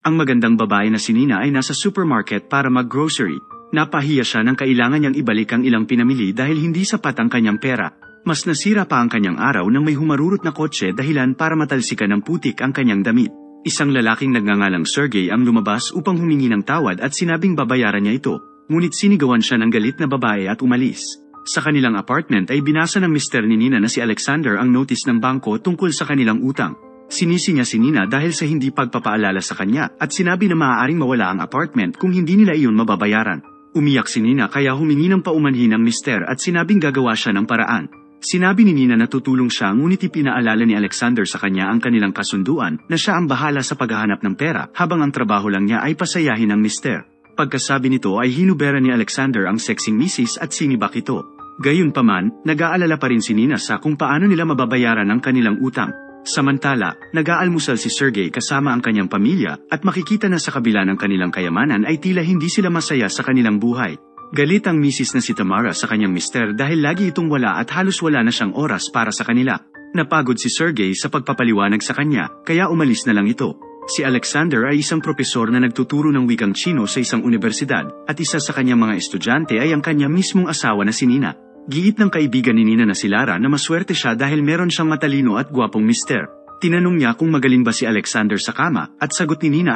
Ang magandang babae na si Nina ay nasa supermarket para mag-grocery. Napahiya siya nang kailangan niyang ibalik ang ilang pinamili dahil hindi sapat ang kanyang pera. Mas nasira pa ang kanyang araw nang may humarurot na kotse dahilan para matalsikan ng putik ang kanyang damit. Isang lalaking nagngangalang Sergey ang lumabas upang humingi ng tawad at sinabing babayaran niya ito, ngunit sinigawan siya ng galit na babae at umalis. Sa kanilang apartment ay binasa ng mister ni Nina na si Alexander ang notice ng bangko tungkol sa kanilang utang. Sinisi niya si Nina dahil sa hindi pagpapaalala sa kanya at sinabi na maaaring mawala ang apartment kung hindi nila iyon mababayaran. Umiyak si Nina kaya humingi ng paumanhin ang mister at sinabing gagawa siya ng paraan. Sinabi ni Nina na tutulong siya ngunit ipinaalala ni Alexander sa kanya ang kanilang kasunduan na siya ang bahala sa paghahanap ng pera habang ang trabaho lang niya ay pasayahin ng mister. Pagkasabi nito ay hinubera ni Alexander ang sexing misis at sinibak ito. Gayunpaman, nag-aalala pa rin si Nina sa kung paano nila mababayaran ang kanilang utang. Samantala, nag-aalmusal si Sergey kasama ang kanyang pamilya at makikita na sa kabila ng kanilang kayamanan ay tila hindi sila masaya sa kanilang buhay. Galit ang misis na si Tamara sa kanyang mister dahil lagi itong wala at halos wala na siyang oras para sa kanila. Napagod si Sergey sa pagpapaliwanag sa kanya, kaya umalis na lang ito. Si Alexander ay isang propesor na nagtuturo ng wikang Chino sa isang universidad at isa sa kanyang mga estudyante ay ang kanya mismong asawa na si Nina. Giit ng kaibigan ni Nina na si Lara na maswerte siya dahil meron siyang matalino at gwapong mister. Tinanong niya kung magaling ba si Alexander sa kama at sagot ni Nina